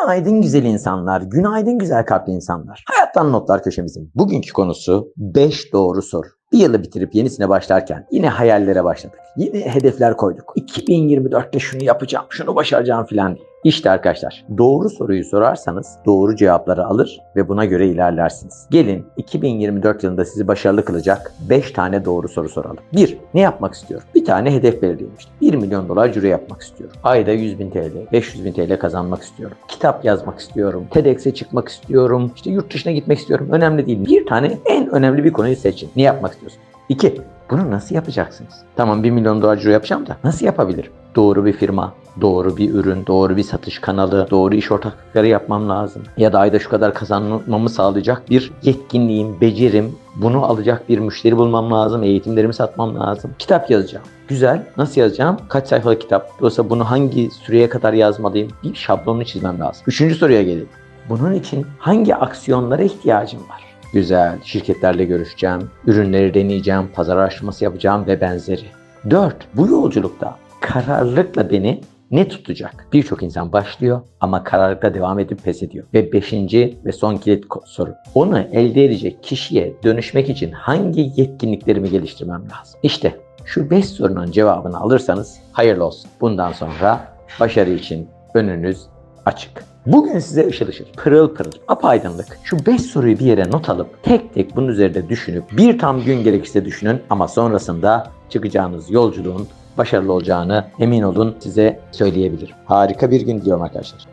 Günaydın güzel insanlar, günaydın güzel kalpli insanlar. Hayattan Notlar köşemizin bugünkü konusu 5 doğru soru. Bir yılı bitirip yenisine başlarken yine hayallere başladık. Yine hedefler koyduk. 2024'te şunu yapacağım, şunu başaracağım filan. İşte arkadaşlar doğru soruyu sorarsanız doğru cevapları alır ve buna göre ilerlersiniz. Gelin 2024 yılında sizi başarılı kılacak 5 tane doğru soru soralım. 1. Ne yapmak istiyorum? Bir tane hedef belirlemiştim. 1 milyon dolar cüre yapmak istiyorum. Ayda 100 bin TL, 500 bin TL kazanmak istiyorum. Kitap yazmak istiyorum. TEDx'e çıkmak istiyorum. İşte yurt dışına gitmek istiyorum. Önemli değil. Bir tane en önemli bir konuyu seçin. Ne yapmak istiyorsun? 2. Bunu nasıl yapacaksınız? Tamam 1 milyon dolar ciro yapacağım da nasıl yapabilirim? Doğru bir firma, doğru bir ürün, doğru bir satış kanalı, doğru iş ortaklıkları yapmam lazım. Ya da ayda şu kadar kazanmamı sağlayacak bir yetkinliğim, becerim, bunu alacak bir müşteri bulmam lazım, eğitimlerimi satmam lazım. Kitap yazacağım. Güzel. Nasıl yazacağım? Kaç sayfalık kitap? Dolayısıyla bunu hangi süreye kadar yazmalıyım? Bir şablonunu çizmem lazım. Üçüncü soruya gelelim. Bunun için hangi aksiyonlara ihtiyacım var? Güzel. Şirketlerle görüşeceğim, ürünleri deneyeceğim, pazar araştırması yapacağım ve benzeri. 4. Bu yolculukta kararlılıkla beni ne tutacak? Birçok insan başlıyor ama kararlılıkla devam edip pes ediyor. Ve beşinci ve son kilit soru. Onu elde edecek kişiye dönüşmek için hangi yetkinliklerimi geliştirmem lazım? İşte şu 5 sorunun cevabını alırsanız hayırlı olsun. Bundan sonra başarı için önünüz açık. Bugün size ışıl ışıl, pırıl pırıl, apaydınlık. Şu 5 soruyu bir yere not alıp tek tek bunun üzerinde düşünüp bir tam gün gerekirse düşünün ama sonrasında çıkacağınız yolculuğun başarılı olacağını emin olun size söyleyebilirim. Harika bir gün diliyorum arkadaşlar.